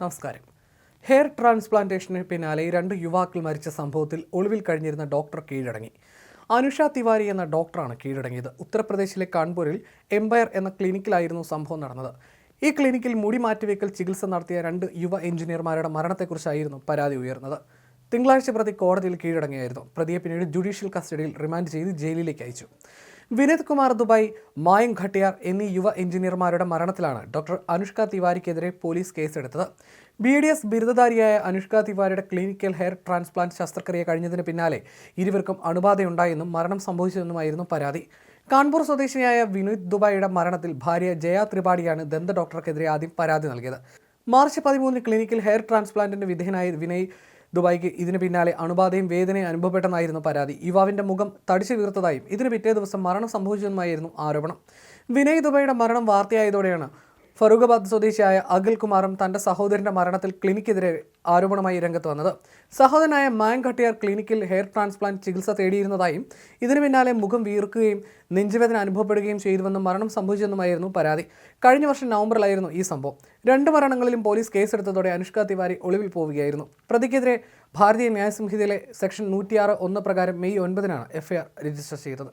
നമസ്കാരം. ഹെയർ ട്രാൻസ്പ്ലാന്റേഷന് പിന്നാലെ രണ്ട് യുവാക്കൾ മരിച്ച സംഭവത്തിൽ ഒളിവിൽ കഴിഞ്ഞിരുന്ന ഡോക്ടർ കീഴടങ്ങി. അനുഷ തിവാരി എന്ന ഡോക്ടറാണ് കീഴടങ്ങിയത്. ഉത്തർപ്രദേശിലെ കാൺപൂരിൽ എംപയർ എന്ന ക്ലിനിക്കിലായിരുന്നു സംഭവം നടന്നത്. ഈ ക്ലിനിക്കിൽ മുടി മാറ്റിവെക്കൽ ചികിത്സ നടത്തിയ രണ്ട് യുവ എഞ്ചിനീയർമാരുടെ മരണത്തെക്കുറിച്ചായിരുന്നു പരാതി ഉയർന്നത്. തിങ്കളാഴ്ച പ്രതി കോടതിയിൽ കീഴടങ്ങിയായിരുന്നു. പ്രതിയെ പിന്നീട് ജുഡീഷ്യൽ കസ്റ്റഡിയിൽ റിമാൻഡ് ചെയ്ത് ജയിലിലേക്ക് അയച്ചു. വിനീത് കുമാർ ദുബായ് മായം ഘട്ടിയാർ എന്നീ യുവ എഞ്ചിനീയർമാരുടെ മരണത്തിലാണ് ഡോക്ടർ അനുഷ്ക തിവാരിക്കെതിരെ പോലീസ് കേസെടുത്തത്. ബി ഡി എസ് ബിരുദധാരിയായ അനുഷ്ക തിവാരിയുടെ ക്ലിനിക്കൽ ഹെയർ ട്രാൻസ്പ്ലാന്റ് ശസ്ത്രക്രിയ കഴിഞ്ഞതിന് പിന്നാലെ ഇരുവർക്കും അണുബാധയുണ്ടായെന്നും മരണം സംഭവിച്ചതെന്നുമായിരുന്നു പരാതി. കാൺപൂർ സ്വദേശിയായ വിനീത് ദുബായിയുടെ മരണത്തിൽ ഭാര്യ ജയ ത്രിപാഠിയാണ് ദന്ത ഡോക്ടർക്കെതിരെ ആദ്യം പരാതി നൽകിയത്. മാർച്ച് പതിമൂന്നിന് ക്ലിനിക്കിൽ ഹെയർ ട്രാൻസ്പ്ലാന്റിന് വിധേയനായ വിനയ് ദുബായിക്ക് ഇതിന് പിന്നാലെ അണുബാധയും വേദനയും അനുഭവപ്പെട്ടെന്നായിരുന്നു പരാതി. യുവാവിന്റെ മുഖം തടിച്ചു വീർത്തതായും ഇതിന് പിറ്റേ ദിവസം മരണം സംഭവിച്ചതുമായിരുന്നു ആരോപണം. വിനയ് ദുബായിയുടെ മരണം വാർത്തയായതോടെയാണ് ഫറൂഖാബാദ് സ്വദേശിയായ അഖിൽ കുമാറും തന്റെ സഹോദരന്റെ മരണത്തിൽ ക്ലിനിക്കെതിരെ ആരോപണമായി രംഗത്ത് വന്നത്. സഹോദരനായ മാൻ ഘട്ടിയാർ ക്ലിനിക്കിൽ ഹെയർ ട്രാൻസ്പ്ലാന്റ് ചികിത്സ തേടിയിരുന്നതായും ഇതിനു പിന്നാലെ മുഖം വീർക്കുകയും നെഞ്ചുവേദന അനുഭവപ്പെടുകയും ചെയ്തുവെന്നും മരണം സംഭവിച്ചെന്നുമായിരുന്നു പരാതി. കഴിഞ്ഞ വർഷം നവംബറിലായിരുന്നു ഈ സംഭവം. രണ്ട് മരണങ്ങളിലും പോലീസ് കേസെടുത്തതോടെ അനുഷ്ക തിവാരി ഒളിവിൽ പോവുകയായിരുന്നു. പ്രതിക്കെതിരെ ഭാരതീയ ന്യായസംഹിതയിലെ സെക്ഷൻ നൂറ്റിയാറ് ഒന്ന് പ്രകാരം മെയ് ഒൻപതിനാണ് എഫ്ഐആർ രജിസ്റ്റർ ചെയ്തത്.